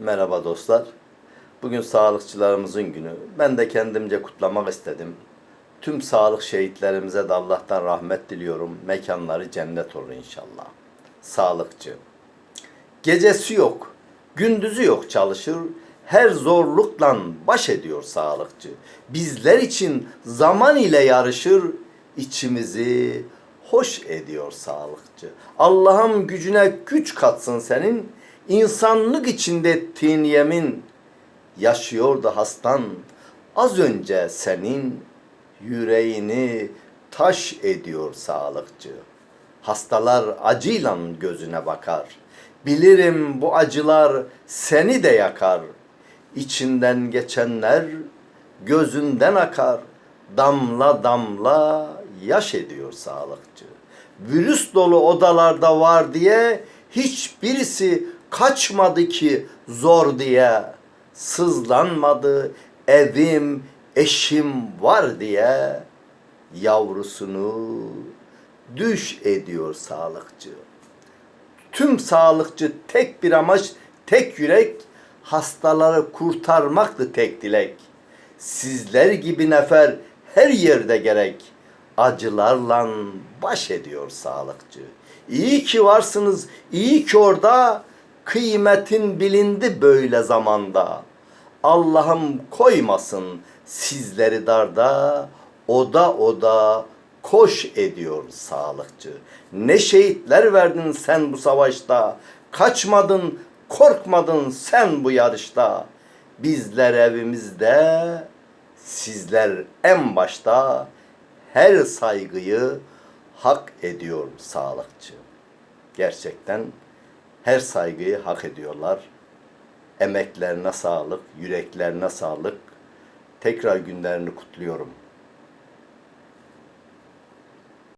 Merhaba dostlar. Bugün sağlıkçılarımızın günü. Ben de kendimce kutlamak istedim. Tüm sağlık şehitlerimize de Allah'tan rahmet diliyorum. Mekanları cennet olur inşallah. Sağlıkçı. Gecesi yok, gündüzü yok çalışır. Her zorlukla baş ediyor sağlıkçı. Bizler için zaman ile yarışır. içimizi hoş ediyor sağlıkçı. Allah'ım gücüne güç katsın senin. İnsanlık içinde ettiğin yemin. Yaşıyordu hastan. Az önce senin yüreğini taş ediyor sağlıkçı. Hastalar acıyla gözüne bakar. Bilirim bu acılar seni de yakar. İçinden geçenler gözünden akar. Damla damla yaş ediyor sağlıkçı. Virüs dolu odalarda var diye hiçbirisi kaçmadı ki zor diye. Sızlanmadı evim eşim var diye yavrusunu düş ediyor sağlıkçı. Tüm sağlıkçı tek bir amaç, tek yürek, hastaları kurtarmaktı tek dilek. Sizler gibi nefer her yerde gerek. Acılarla baş ediyor sağlıkçı. İyi ki varsınız, iyi ki orada, kıymetin bilindi böyle zamanda. Allah'ım koymasın sizleri darda, oda oda koş ediyor sağlıkçı. Ne şehitler verdin sen bu savaşta, kaçmadın, korkmadın sen bu yarışta. Bizler evimizde, sizler en başta her saygıyı hak ediyor sağlıkçı. Gerçekten her saygıyı hak ediyorlar. Emeklerine sağlık, yüreklerine sağlık. Tekrar günlerini kutluyorum.